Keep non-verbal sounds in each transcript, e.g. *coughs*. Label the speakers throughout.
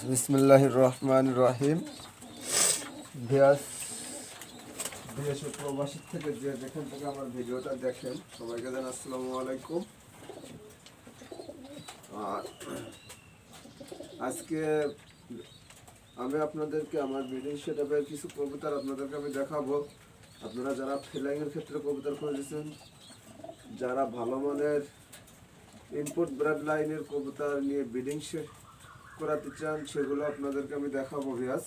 Speaker 1: বিসমিল্লাহ রহমান রহিম ভিয়াস দেশ ও প্রবাসী থেকে যে যেখান থেকে আমার ভিডিওটা দেখেন, সবাইকে জান আসসালামু আলাইকুম। আর আজকে আমি আপনাদেরকে, আমার ভিডিও সেটাপের কিছু কবিতার আপনাদেরকে আমি দেখাবো। আপনারা যারা ফিলাইংয়ের ক্ষেত্রে কবিতা খুঁজেছেন, যারা ভালো মানের ইনপুট ব্রাড লাইনের কবিতা নিয়ে বিডিং করাতে চান, সেগুলো আপনাদেরকে আমি দেখাবো ভিয়াস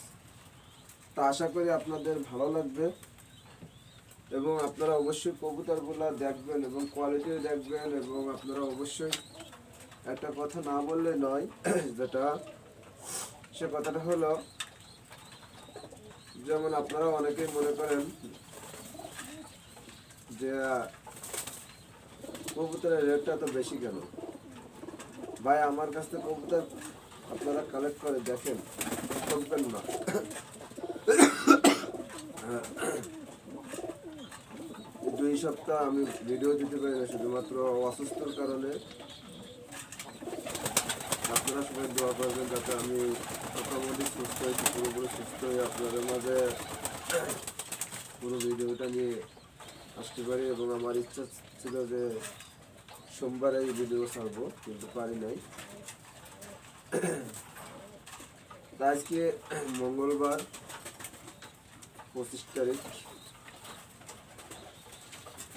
Speaker 1: তা আশা করি আপনাদের ভালো লাগবে এবং আপনারা অবশ্যই কবুতরগুলো দেখবেন এবং কোয়ালিটি দেখবেন এবং আপনারা অবশ্যই একটা কথা না বললে নয়, *clears throat* যেটা সে কথাটা হলো, যেমন আপনারা অনেকেই মনে করেন যে কবুতরের রেটটা তো বেশি কেন? ভাই, আমার কাছ থেকে কবুতর আপনারা কালেক্ট করে দেখেন ঠকবেন না। দুই সপ্তাহ আমি ভিডিও দিতে পারি না, শুধুমাত্র অসুস্থর কারণে। আপনারা সবাই দোয়া করবেন যাতে আমি মোটামুটি সুস্থ হয়েছি পুরোপুরি সুস্থ হয়ে আপনাদের মাঝে পুরো ভিডিওটা নিয়ে আসতে পারি এবং আমার ইচ্ছা ছিল যে সোমবারে এই ভিডিও ছাড়বো, কিন্তু পারি নাই। আজকে মঙ্গলবার, পঁচিশ তারিখ।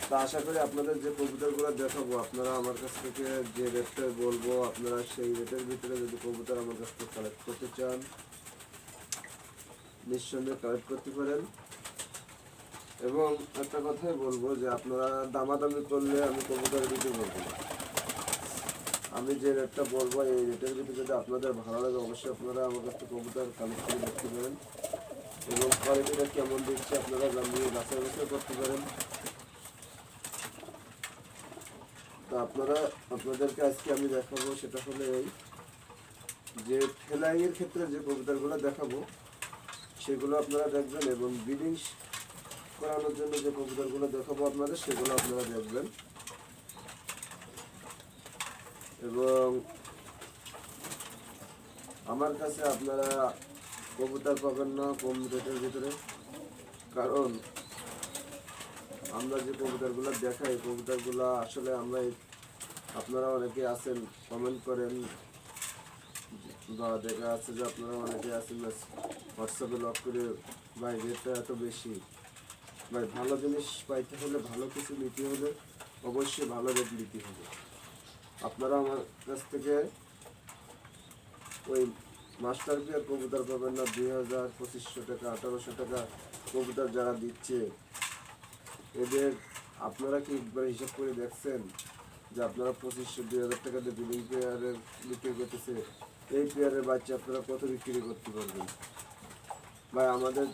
Speaker 1: তা আশা করি আপনাদের যে কবুতরগুলো দেখাবো, আপনারা আমার কাছ থেকে যে রেটটা বলব, আপনারা সেই রেটের ভিতরে যদি কবুতর আমার কাছ থেকে কালেক্ট করতে চান, নিঃসন্দেহে কালেক্ট করতে পারেন। এবং একটা কথাই বলব যে, আপনারা দামাদামি করলে আমি কবুতর দিতে বলব না। আমি যে রেটটা বলব, এই রেটের ভিতরে যদি আপনাদের ভালো লাগে, অবশ্যই আপনারা আমার কাছ থেকে কালেক্ট করে দেখতে পারেন। এবং কোয়ালিটিটা কেমন দিচ্ছে আপনারা জানিয়ে বাছাই বাছাই করতে পারেন। তো আপনারা, আপনাদেরকে আজকে আমি দেখাবো, সেটা হলো এই যে ফেলাইয়ের ক্ষেত্রে যে কবুতরগুলো দেখাবো, সেগুলো আপনারা দেখবেন এবং ব্রিডিং করানোর জন্য যে কবুতরগুলো দেখাবো আপনাদের, সেগুলো আপনারা দেখবেন। এবং আমার কাছে আপনারা কবুতর পাবেন না কম রেটের ভিতরে। কারণ আমরা যে কবুতরগুলো দেখাই, কবুতরগুলো আসলে আমরা আপনারা অনেকে আছেন কমেন্ট করেন। বা দেখা আছে যে আপনারা অনেকে আছেন হোয়াটসঅ্যাপে লক করে, ভাই রেটটা এত বেশি। ভাই, ভালো জিনিস পাইতে হলে ভালো কিছু নিতে হলে অবশ্যই ভালো রেট নিতে হবে। আপনারা আমার কাছ থেকে ওই মাস্টার পিয়ার কবুতর পাবেন না, দুই হাজার পঁচিশশো টাকা, আঠারোশো টাকা কবুতর যারা দিচ্ছে। এদের আপনারা কি একবার হিসাব করে দেখছেন যে আপনারা পঁচিশশো, দুই হাজার টাকা দিয়ে বিলিং পেয়ারের বিক্রি করতেছে? এই পেয়ারের বাচ্চা আপনারা কত বিক্রি করতে পারবেন? ভাই, আমাদের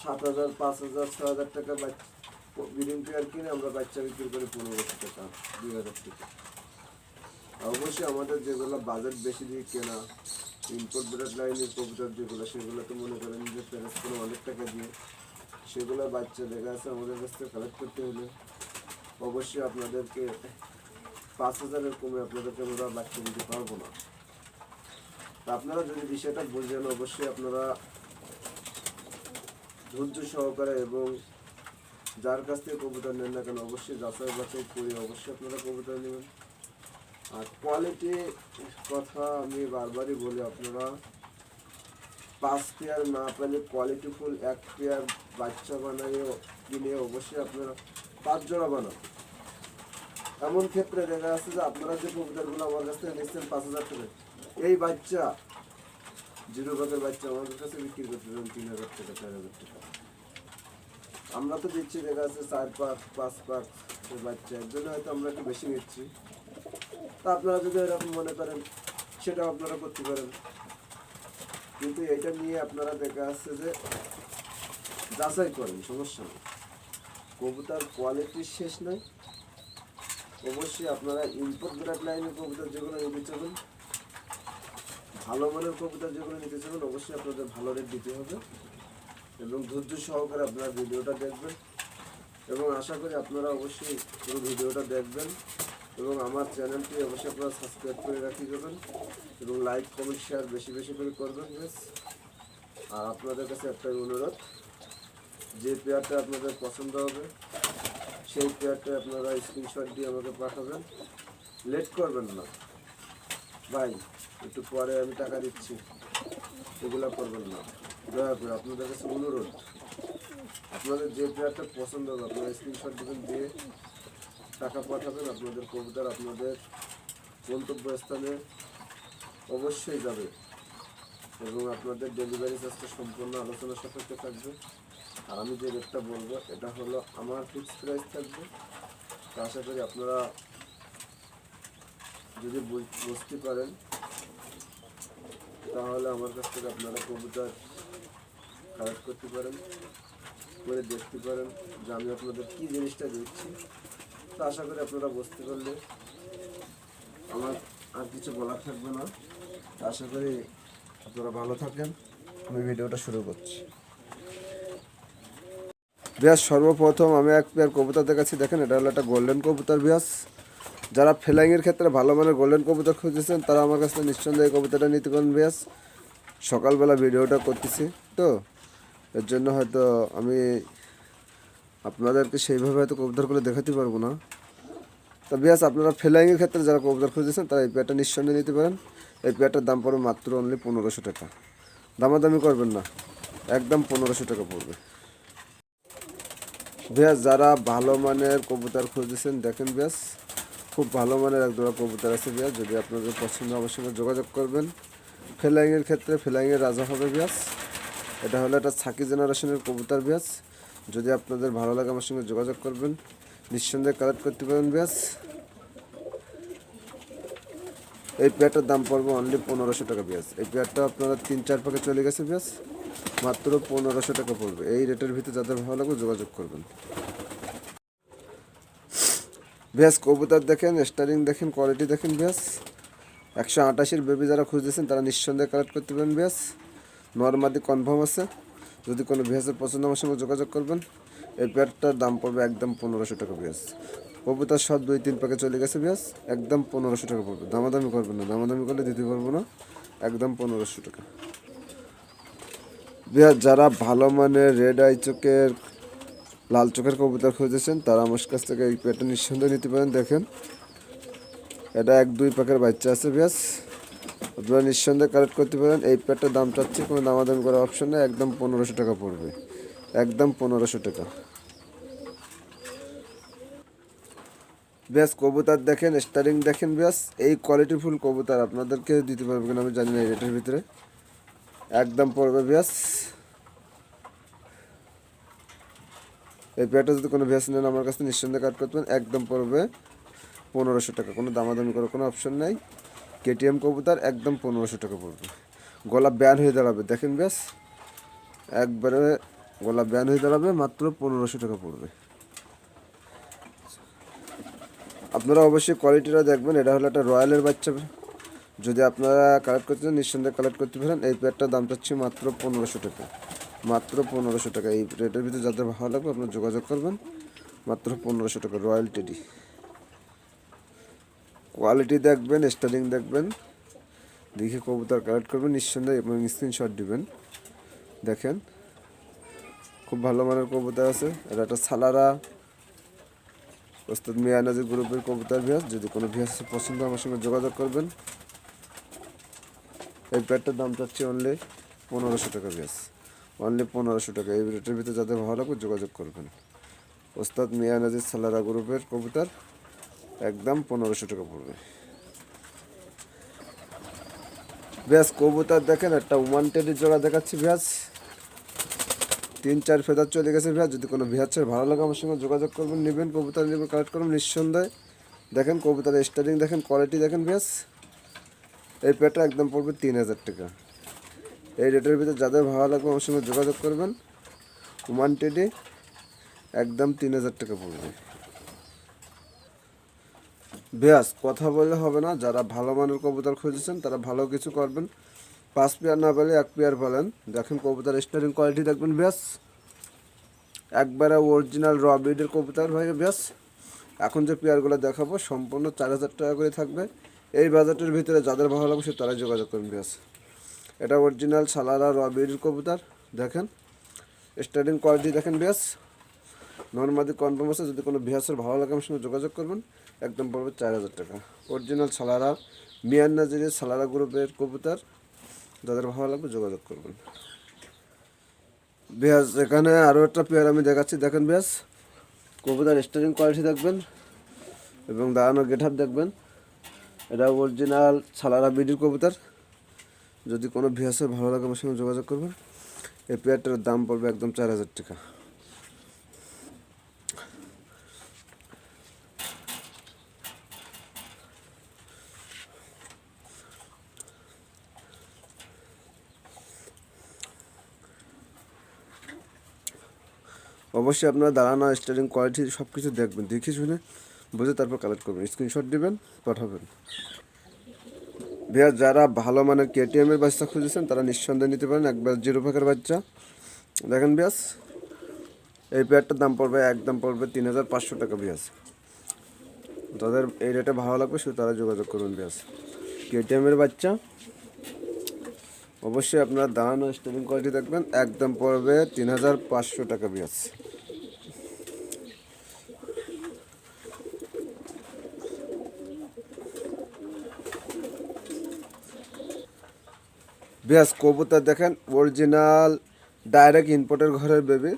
Speaker 1: সাত হাজার, পাঁচ হাজার ছ হাজার টাকা বিলিং পেয়ার কিনে আমরা বাচ্চা বিক্রি করি পনেরোশো টাকা, দুই হাজার টাকা। অবশ্যই আমাদের যেগুলো বাজেট বেশি দিয়ে কেনা ইম্পোর্ট ব্রেড লাইনের কবুতর যেগুলো, সেগুলো তো মনে করেন যে প্যারেস কোনো অনেক টাকা দিয়ে, সেগুলো বাচ্চা দেখা আছে আমাদের কাছ থেকে কালেক্ট করতে হলে। অবশ্যই আপনাদেরকে পাঁচ হাজারের কমে আপনাদেরকে আমরা বাচ্চা দিতে পারব না। আপনারা যদি বিষয়টা বুঝেন, অবশ্যই আপনারা ধৈর্য সহকারে এবং যার কাছ থেকে কবুতর নেন না কেন অবশ্যই যাচাই বাছাই করে অবশ্যই আপনারা কবুতর নেবেন। আর কোয়ালিটি কথা আমি বারবারই বলি আপনারা, পাঁচ পেয়ার না পেলে কোয়ালিটি ফুল এক পেয়ার বাচ্চা বানাই কিনে অবশ্যই আপনারা পাঁচ জোড়া বানান। এমন ক্ষেত্রে দেখা যাচ্ছে যে আপনারা যে কবুতরগুলো আমার কাছ থেকে নিচ্ছেন পাঁচ হাজার টাকা, এই বাচ্চা, জিরো বাচ্চা আমাদের কাছে বিক্রি করতে পারেন তিন হাজার টাকা, চার হাজার টাকা। আমরা তো দিচ্ছি, দেখা যাচ্ছে চার পাঁচ পাঁচ পাঁচ বাচ্চা এর জন্য হয়তো আমরা একটু বেশি নিচ্ছি, তা আপনারা যদি এরকম মনে করেন সেটা আপনারা করতে পারেন। কিন্তু এটা নিয়ে আপনারা দেখা যাচ্ছে যে যাচাই করেন, সমস্যা নেই। কবুতার কোয়ালিটির শেষ নাই। অবশ্যই আপনারা ইম্পোর্ট গ্রাফ লাইনের কবুতর যেগুলো নিতে চাবেন, ভালো মানের কবুতর যেগুলো নিতে চাবেন, অবশ্যই আপনাদের ভালো রেট দিতে হবে। এবং ধৈর্য সহকারে আপনারা ভিডিওটা দেখবেন। এবং আশা করি আপনারা অবশ্যই পুরো ভিডিওটা দেখবেন। এবং আমার চ্যানেলটি অবশ্যই আপনারা সাবস্ক্রাইব করে রাখি দেবেন এবং লাইক, কমেন্ট শেয়ার বেশি বেশি করে করবেন বেশ আর আপনাদের কাছে একটাই অনুরোধ, যে পেয়ারটা আপনাদের পছন্দ হবে, সেই পেয়ারটা আপনারা স্ক্রিনশট দিয়ে আমাকে পাঠাবেন। লেট করবেন না। ভাই একটু পরে আমি টাকা দিচ্ছি। এগুলো করবেন না। দয়া করে আপনাদের কাছে অনুরোধ। আপনাদের যে পেয়ারটা পছন্দ হবে, আপনারা স্ক্রিনশট দেবেন দিয়ে টাকা পাঠাবেন, আপনাদের কবুতর আপনাদের গন্তব্যস্থানে অবশ্যই যাবে এবং আপনাদের ডেলিভারি চার্জটা সম্পূর্ণ আলোচনা সাপেক্ষে থাকবে। আর আমি যে রেটটা বলব, এটা হলো আমার ফিক্স প্রাইস থাকবে। তো আশা করি আপনারা যদি বুঝ- বুঝতে পারেন, তাহলে আমার কাছ থেকে আপনারা কবুতর কালেক্ট করতে পারেন, করে দেখতে পারেন যে আমি আপনাদের কী জিনিসটা দিচ্ছি। তো আশা করি আপনারা বুঝতে পারলে। আমার আর কিছু বলার থাকবে না। আশা করি আপনারা ভালো থাকেন। আমি ভিডিওটা শুরু করছি। বিয়াস, সর্বপ্রথম আমি এক পেয়ার কবুতর দেখাচ্ছি দেখেন, এটা হলো একটা গোল্ডেন কবুতর বিয়াস। যারা ফ্লাইংয়ের ক্ষেত্রে ভালো মানের গোল্ডেন কবুতর খুঁজেছেন, তারা আমার কাছে নিঃসন্দেহে এই কবুতরটা নিতে পারেন বিয়াস। সকালবেলা ভিডিওটা করতেছি, তো এর জন্য হয়তো আমি আপনাদেরকে সেইভাবে হয়তো কবুতরগুলো দেখাতে পারব না। তো বিয়াস, আপনারা ফ্লাইংয়ের ক্ষেত্রে যারা কবুতর খুঁজেছেন তারা এই পেয়ারটা নিঃসন্দেহে নিতে পারেন। এই পেয়ারটার দাম পড়বে মাত্র অনলি পনেরোশো টাকা। দামাদামি করবেন না, একদম পনেরোশো টাকা পড়বে। ব্যাস, যারা ভালো মানের কবুতর খুঁজেছেন দেখেন ব্যাস, খুব ভালো মানের এক দুটো কবুতর আছে ব্যাস। যদি আপনাদের পছন্দ আমার সঙ্গে যোগাযোগ করবেন। ফ্লাইংয়ের ক্ষেত্রে ফ্লাইংয়ের রাজা হবে ব্যাস। এটা হলো একটা ছাকি জেনারেশনের কবুতর ব্যাস। যদি আপনাদের ভালো লাগে আমার সঙ্গে যোগাযোগ করবেন, নিঃসন্দেহে কালেক্ট করতে পারেন ব্যাস। এই পেয়ারটার দাম পড়বে অনলি পনেরোশো টাকা ব্যাস। এই পেয়ারটা আপনারা তিন, চার পাকে চলে গেছে ব্যাস। মাত্র পনেরোশো টাকা পড়বে। এই রেটের ভিতরে যাদের ভালো লাগবে যোগাযোগ করবেন। ব্যাস, কবুতর দেখেন, স্টারিং দেখেন কোয়ালিটি দেখেন ব্যাস। একশো আটাশির বেবি যারা খুঁজতেছেন, তারা নিঃসন্দেহে কালেক্ট করতে পারেন ব্যাস। নর্মাদি কনফার্ম আছে। যদি কোনো ভ্যাসের পছন্দ আমার সঙ্গে যোগাযোগ করবেন। এই পেয়ারটার দাম পড়বে একদম পনেরোশো টাকা ব্যাস কবুতর সব দুই তিন প্যাকে চলে গেছে ব্যাস একদম পনেরোশো টাকা পড়বে। দামাদামি করবেন না। দামাদামি করলে দিতে পারব না। একদম পনেরোশো টাকা। বিহার যারা ভালো মানের রেড আই চোখের, লাল চোখের কবুতর খুঁজেছেন, তারা আমার কাছ থেকে এই পেটা নিঃসন্দেহে নিতে পারেন। দেখেন, এটা এক দুই পাকের বাচ্চা আছে ব্যাস আপনারা নিঃসন্দেহে কালেক্ট করতে পারেন। এই পেটটার দাম চাচ্ছি, কোনো দামাদামি করার অপশন নেই, একদম পনেরোশো টাকা পড়বে। একদম পনেরোশো টাকা। ব্যাস, কবুতার দেখেন স্টারিং দেখেন ব্যাস। এই কোয়ালিটিফুল কবুতর আপনাদেরকে দিতে পারব কিনা আমি জানি না রেটের ভিতরে। একদম পড়বে ব্যাস। এই পেয়ারটা যদি কোনো ভ্যাস নেন, আমার কাছে নিঃসন্দেহে কাট করতে পারেন। একদম পড়বে পনেরোশো টাকা। কোনো দামাদামি করার কোনো অপশন নাই। কেটিএম কবুতর একদম পনেরোশো টাকা পড়বে। গলা ব্যান হয়ে দাঁড়াবে, দেখেন ব্যাস। একবারে গলা ব্যান হয়ে দাঁড়াবে, মাত্র পনেরোশো টাকা পড়বে। আপনারা অবশ্যই কোয়ালিটিটা দেখবেন, এটা হলো একটা রয়্যালের বাচ্চা। যদি আপনারা কালেক্ট করতে চান, নিঃসন্দেহে কালেক্ট করতে পারেন। এই পেয়ারটার দাম চাচ্ছি মাত্র পনেরোশো টাকা। মাত্র পনেরোশো টাকা। এই রেটের ভিতরে যাদের ভালো লাগবে, আপনারা যোগাযোগ করবেন। মাত্র পনেরোশো টাকা রয়্যাল টেডি কোয়ালিটি দেখবেন স্টারিং দেখবেন, দেখে কবুতর কালেক্ট করবেন, নিঃসন্দেহে এবং স্ক্রিনশট দিবেন। দেখেন, খুব ভালো মানের কবুতর আছে। এটা একটা সালারা। ওস্তাদ মিয়া নাজির গ্রুপের কবুতর ভিয়াস যদি কোনো ভিয়াস পছন্দ আমার সঙ্গে যোগাযোগ করবেন। এই প্যাডটার দাম চাচ্ছি অনলি পনেরোশো টাকা ভিয়াস অনলি পনেরোশো টাকা। এই রেটের ভিতরে যাদের ভালো লাগবে, যোগাযোগ করবেন। ওস্তাদ মিয়া নাজির সালারা গ্রুপের কবুতর। একদম পনেরোশো টাকা পড়বে। ব্যাস, কবুতর দেখেন, একটা ওয়ান টেডির জোড়া দেখাচ্ছি ব্যাস। তিন, চার ফেদার চলে গেছে ভিয়া যদি কোনো ভিয়াচ্ছের ভালো লাগে আমার সঙ্গে যোগাযোগ করবেন, নেবেন, কবুতর নেবেন কালেক্ট করবেন নিঃসন্দেহে। দেখেন, কবুতরের স্টারিং দেখেন কোয়ালিটি দেখেন ভিয়াস এই পেটা একদম পড়বে তিন হাজার টাকা। এই রেটের ভিতরে যাদের ভালো লাগবে আমার সঙ্গে যোগাযোগ করবেন। ওয়ান টেডি একদম তিন হাজার টাকা পড়বে। ব্যাস কথা বললে হবে না। যারা ভালো মানের কবুতর খুঁজেছেন, তারা ভালো কিছু করবেন। পাঁচ পেয়ার না পেলে এক পেয়ার বলেন। দেখেন কবুতর স্টারিং কোয়ালিটি দেখবেন ব্যাস একবারে অরিজিনাল র ব্রিডের কবুতর ভাই ব্যাস এখন যে পেয়ারগুলো দেখাবো, সম্পূর্ণ চার হাজার টাকা করে থাকবে। এই বাজেটের ভিতরে যাদের ভালো লাগবে, সে তারাই যোগাযোগ করুন বিয়াস এটা অরিজিনাল সালারা রবির কবুতর, দেখেন। স্টার্টিং কোয়ালিটি দেখেন বিয়াস নর্মাদি কনফার্ম আছে, যদি কোনো বিহাসের ভালো লাগে, আমার সঙ্গে যোগাযোগ করবেন। একদম পড়বে চার হাজার টাকা। অরিজিনাল সালারা মিয়ান নাজিরের সালারা গ্রুপের কবুতর। যাদের ভালো লাগবে যোগাযোগ করবেন। বিয়াস এখানে আরও একটা পেয়ার আমি দেখাচ্ছি। দেখেন বিয়াস কবুতর স্টারিং কোয়ালিটি দেখবেন এবং দাঁড়ানো গেট আপ দেখবেন। এটা অরিজিনাল সালারা বিডির কবুতর। যদি কোনো ভিয়াসের ভালো লাগে আমার সঙ্গে যোগাযোগ করবেন। এই পেয়ারটার দাম পড়বে একদম চার হাজার টাকা। অবশ্যই আপনারা দাঁড়ানো স্টারিং কোয়ালিটি সব কিছু দেখবেন, দেখে শুনে বুঝে তারপর কালেক্ট করবেন। স্ক্রিনশট দিবেন, পাঠাবেন। ভাইয়া, যারা ভালো মানের কেটিএম এর বাচ্চা খুঁজেছেন, তারা নিঃসন্দেহে নিতে পারেন, একবার জিরো ফাঁকের বাচ্চা। দেখেন বিয়াস এই পেয়ারটার দাম পড়বে, একদম পড়বে তিন হাজার পাঁচশো টাকা বিয়াস তাদের এই রেটে ভালো লাগবে, শুধু তারা যোগাযোগ করুন বিয়াস কেটিএম এর বাচ্চা অবশ্যই আপনারা দাঁড়ানো স্টারিং কোয়ালিটি দেখবেন। একদম পড়বে তিন হাজার পাঁচশো টাকা বিয়াস। বেশ কবুতর দেখেন অরিজিনাল ডাইরেক্ট ইম্পোর্টের ঘরের বেবি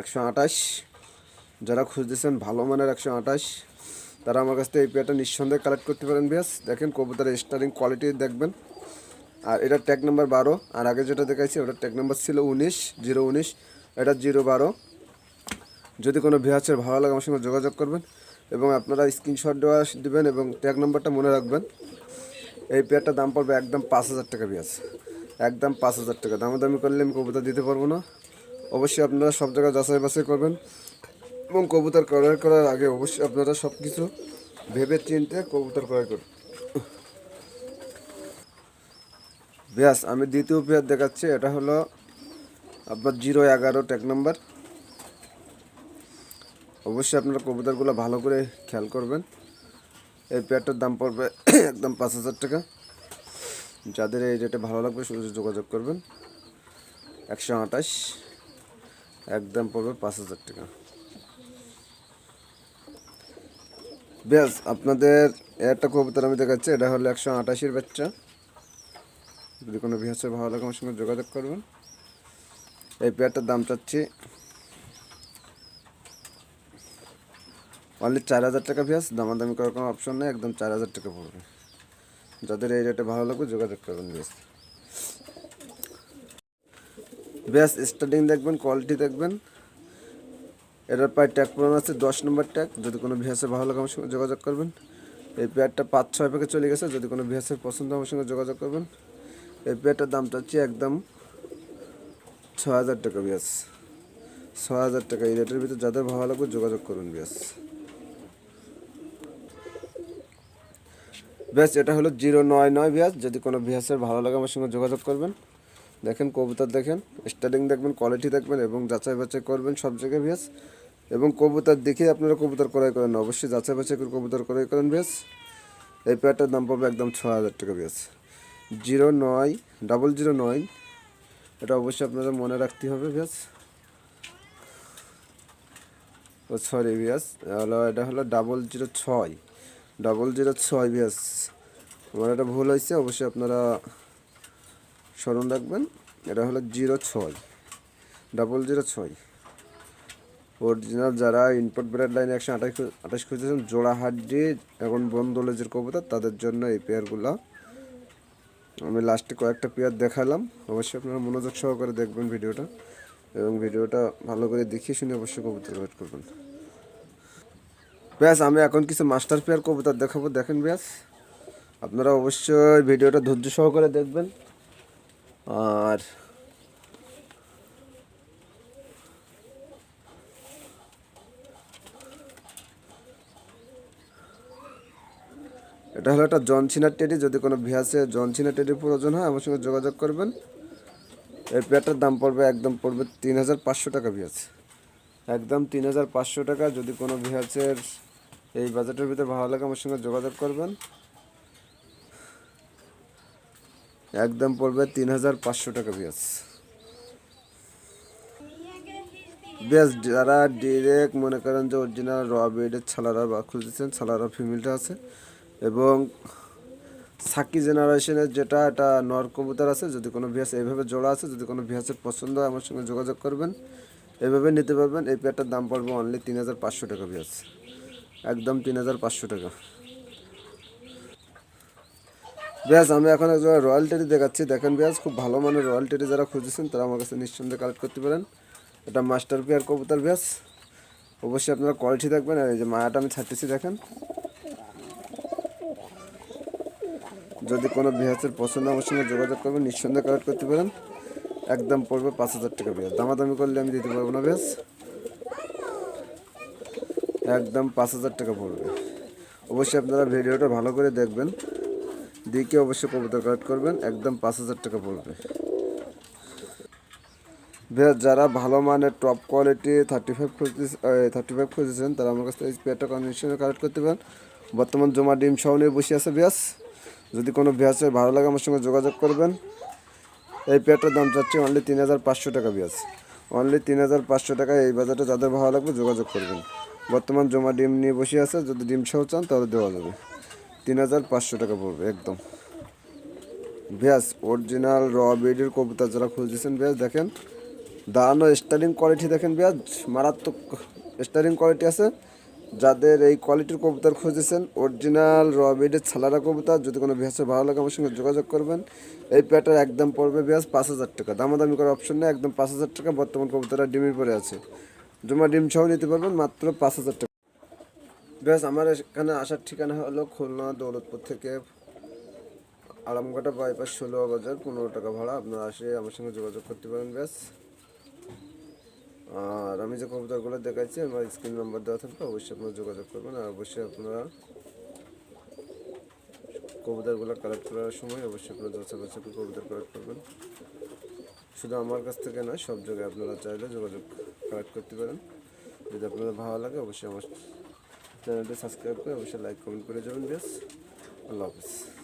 Speaker 1: একশো আঠাশ। যারা খুঁজতেছেন ভালো মানের একশো আঠাশ। তারা আমার কাছ থেকে এই পেয়ারটা নিঃসন্দেহে কালেক্ট করতে পারেন বেশ দেখেন কবুতরের স্টারিং কোয়ালিটি দেখবেন। আর এটা ট্যাগ নাম্বার বারো। আর আগে যেটা দেখাইছি ওটা ট্যাগ নাম্বার ছিল উনিশ, জিরো উনিশ, এটা জিরো বারো। যদি কোনো ভিহাচের ভালো লাগে আমার সঙ্গে যোগাযোগ করবেন এবং আপনারা স্ক্রিনশট দেওয়া দেবেন এবং ট্যাগ নাম্বারটা মনে রাখবেন। এই পেয়ারটার দাম পড়বে একদম পাঁচ হাজার টাকা বিয়াস একদম পাঁচ হাজার টাকা। দামাদামি করলে আমি কবুতর দিতে পারব না। অবশ্যই আপনারা সব জায়গায় যাচাই বাছাই করবেন এবং কবুতর ক্রয় করার আগে অবশ্যই আপনারা সব কিছু ভেবে চিনতে কবুতর ক্রয় করুন। ব্যাস, আমি দ্বিতীয় পেয়ার দেখাচ্ছি, এটা হলো আপনার জিরো এগারো ট্যাগ নাম্বার। অবশ্যই আপনারা কবুতরগুলো ভালো করে খেয়াল করবেন। এই পেয়ারটার দাম পড়বে *coughs* একদম পাঁচ হাজার টাকা। যাদের এই রেটে ভালো লাগবে, শুধু যোগাযোগ করবেন। একশো আঠাশ, একদম পড়বে পাঁচ হাজার টাকা। ব্যাস, আপনাদের একটা কবুতর আমি দেখাচ্ছি, এটা হলো একশো আটাশির বাচ্চা। যদি কোনো বিহাসে ভালো লাগে, আমার সঙ্গে যোগাযোগ করবেন। এই পেয়ারটার দাম চাচ্ছি অনলি চার হাজার টাকা ভিয়াস দামাদামি করার কোনো অপশন নেই, একদম চার হাজার টাকা পড়বে। যাদের এই রেটে ভালো লাগবে যোগাযোগ করবেন বেশ বেশ স্টার্টিং দেখবেন কোয়ালিটি দেখবেন। এটার প্রায় ট্যাগ পুরানো আছে দশ নম্বর ট্যাগ যদি কোনো ভিহাসে ভালো লাগে, আমার সঙ্গে যোগাযোগ করবেন। এই পেয়ারটা পাঁচ, ছয় প্যাকে চলে গেছে। যদি কোনো ভিহাসের পছন্দ আমার সঙ্গে যোগাযোগ করবেন। এই পেয়ারটার দাম চাচ্ছি একদম ছ হাজার টাকা বিয়াস। ছ হাজার টাকা। এই রেটের ভিতরে যাদের ভালো লাগবে যোগাযোগ করুন বিয়াস। ব্যাস, এটা হলো জিরো নয় নয় বিয়াস। যদি কোনো বিয়াসের ভালো লাগে আমার সঙ্গে যোগাযোগ করবেন। দেখেন, কবুতর দেখেন স্টার্টিং দেখবেন কোয়ালিটি দেখবেন এবং যাচাই বাছাই করবেন সব জায়গায় বিয়াস। এবং কবুতর দেখে আপনারা কবুতর ক্রয় করেন। অবশ্যই যাচাই বাছাই করে কবুতর ক্রয় করেন বিয়াস। এই পেয়ারটার দাম পাবে একদম ছ হাজার টাকা বিয়াস। জিরো নয় ডাবল জিরো নয়। এটা অবশ্যই আপনাদের মনে রাখতে হবে বিয়াস ও সরি বিয়াস হলো, এটা হলো ডাবল জিরো ছয়। ডাবল জিরো ছয় বিয়াস আমার এটা ভুল হয়েছে, অবশ্যই আপনারা স্মরণ রাখবেন। এটা হলো জিরো ছয় ডাবল জিরো ছয়। অরিজিনাল যারা ইনপুট ব্রেড লাইনে একশো আঠাশ আঠাশ খুঁজেছেন জোড়া হাড্ডি এখন বন্ধ লেজের কবুতর, তাদের জন্য এই পেয়ারগুলো আমি লাস্টে কয়েকটা পেয়ার দেখালাম। অবশ্যই আপনারা মনোযোগ সহকারে দেখবেন ভিডিওটা। এবং ভিডিওটা ভালো করে দেখিয়ে শুনে অবশ্যই কবুতর ওয়েট করবেন। ব্যাস, আমি এখন কিছু মাস্টার পেয়ার কবুতর দেখাবো। দেখেন ব্যাস। আপনারা অবশ্যই ভিডিওটা ধৈর্য সহকারে দেখবেন। আর এটা হলো একটা জনসিনা টেডি যদি কোনো ভিয়াসে জনসিনা টেডির প্রয়োজন হয়, আমার সঙ্গে যোগাযোগ করবেন। এই পেয়ারটার দাম পড়বে, একদম পড়বে তিন হাজার পাঁচশো টাকা ভিয়াস একদম তিন হাজার পাঁচশো টাকা, যদি কোনো ভিয়াসের এই বাজেটের ভিতরে ভালো লাগে, আমার সঙ্গে যোগাযোগ করবেন। একদম পড়বে তিন হাজার পাঁচশো টাকা পেঁয়াজ বেশ, যারা ডিরেক্ট মনে করেন যে অরিজিনাল র বেডের ছালারা বা খুঁজেছেন, ছালারা ফিমেলটা আছে এবং সাকি জেনারেশনের যেটা এটা নর কবুতর আছে, যদি কোনো ভিয়াস এইভাবে জোড়া আছে, যদি কোনো ভিয়াসের পছন্দ হয়, আমার সঙ্গে যোগাযোগ করবেন। এভাবে নিতে পারবেন। এই পেয়ারটার দাম পড়বে অনলি তিন হাজার পাঁচশো টাকা ভিয়াস একদম তিন হাজার পাঁচশো টাকা। ব্যাস আমি এখন একজন রয়্যাল টেরি দেখাচ্ছি। দেখেন ব্যাস খুব ভালো মানের রয়্যাল টেরি যারা খুঁজেছেন, তারা আমার কাছে নিঃসন্দেহে কালেক্ট করতে পারেন। এটা মাস্টার পেয়ার কবুতর ব্যাস অবশ্যই আপনারা কোয়ালিটি দেখবেন। আর এই যে মায়াটা আমি ছাড়তেছি, দেখেন। যদি কোনো বিহাসের পছন্দ আমার সঙ্গে যোগাযোগ করবেন, নিঃসন্দেহে কালেক্ট করতে পারেন। একদম পড়বে পাঁচ হাজার টাকা বিহাস। দামাদামি করলে আমি দিতে পারব না ব্যাস একদম পাঁচ হাজার টাকা পড়বে। অবশ্যই আপনারা ভিডিওটা ভালো করে দেখবেন। দিকে অবশ্যই কবুতর কালেক্ট করবেন। একদম পাঁচ হাজার টাকা পড়বে। বেশ যারা ভালো মানের টপ কোয়ালিটি থার্টি ফাইভ খুঁজতে থার্টি ফাইভ খুঁজেছেন, তারা আমার কাছ থেকে পেয়ারটা কন্ডিশনে কালেক্ট করতে পারেন। বর্তমান জমা ডিম সহ নিয়ে বসে আছে ব্যাস যদি কোনো ব্যাসের ভালো লাগে আমার সঙ্গে যোগাযোগ করবেন, এই পেয়ারটার দাম চাচ্ছি অনলি তিন হাজার পাঁচশো টাকা ব্যাস অনলি তিন হাজার পাঁচশো টাকা এই বাজারটা যাদের ভালো লাগবে যোগাযোগ করবেন। বর্তমান জমা ডিম নিয়ে বসে আছে, যদি ডিম সহ চান তাহলে দেওয়া যাবে। তিন হাজার পাঁচশো টাকা পড়বে একদম। ভ্যাস অরিজিনাল র বেডের কবিতা যারা খুঁজেছেন ভ্যাস দেখেন দাঁড়ানো স্টারিং কোয়ালিটি দেখেন ভ্যাস মারাত্মক স্টারিং কোয়ালিটি আছে। যাদের এই কোয়ালিটির কবুতর খুঁজেছেন অরিজিনাল র বেডের ছালারা কবুতর, যদি কোনো ভ্যাসে ভালো লাগে আমার সঙ্গে যোগাযোগ করবেন। এই প্যাটার একদম পড়বে ভ্যাস পাঁচ হাজার টাকা। দামাদামি করার অপশন নেই, একদম পাঁচ হাজার টাকা। বর্তমান কবুতরটা ডিমের পরে আছে। জমা ডিম সহ নিতে পারবেন, মাত্র পাঁচ হাজার টাকা। বেশ আমার এখানে আসার ঠিকানা হলো খুলনা দৌলতপুর থেকে আরামঘাটা বাইপাস ষোলো বাজার, পনেরো টাকা ভাড়া। আপনারা আসে আমার সঙ্গে যোগাযোগ করতে পারেন ব্যাস আর আমি যে কবুতরগুলো দেখাচ্ছি, আমার স্ক্রিন নাম্বার দেওয়া থাকবে, অবশ্যই আপনারা যোগাযোগ করবেন আর অবশ্যই আপনারা কবুতরগুলো কালেক্ট করার সময় অবশ্যই আপনারা যাচাই কবুতর কালেক্ট করবেন। শুধু আমার কাছ থেকে নয়, সব জায়গায় আপনারা চাইলে যোগাযোগ কালেক্ট করতে পারেন। যদি আপনাদের ভালো লাগে, অবশ্যই আমার চ্যানেলটি সাবস্ক্রাইব করে অবশ্যই লাইক কমেন্ট করে যাবেন বেশ আল্লাহ হাফিজ।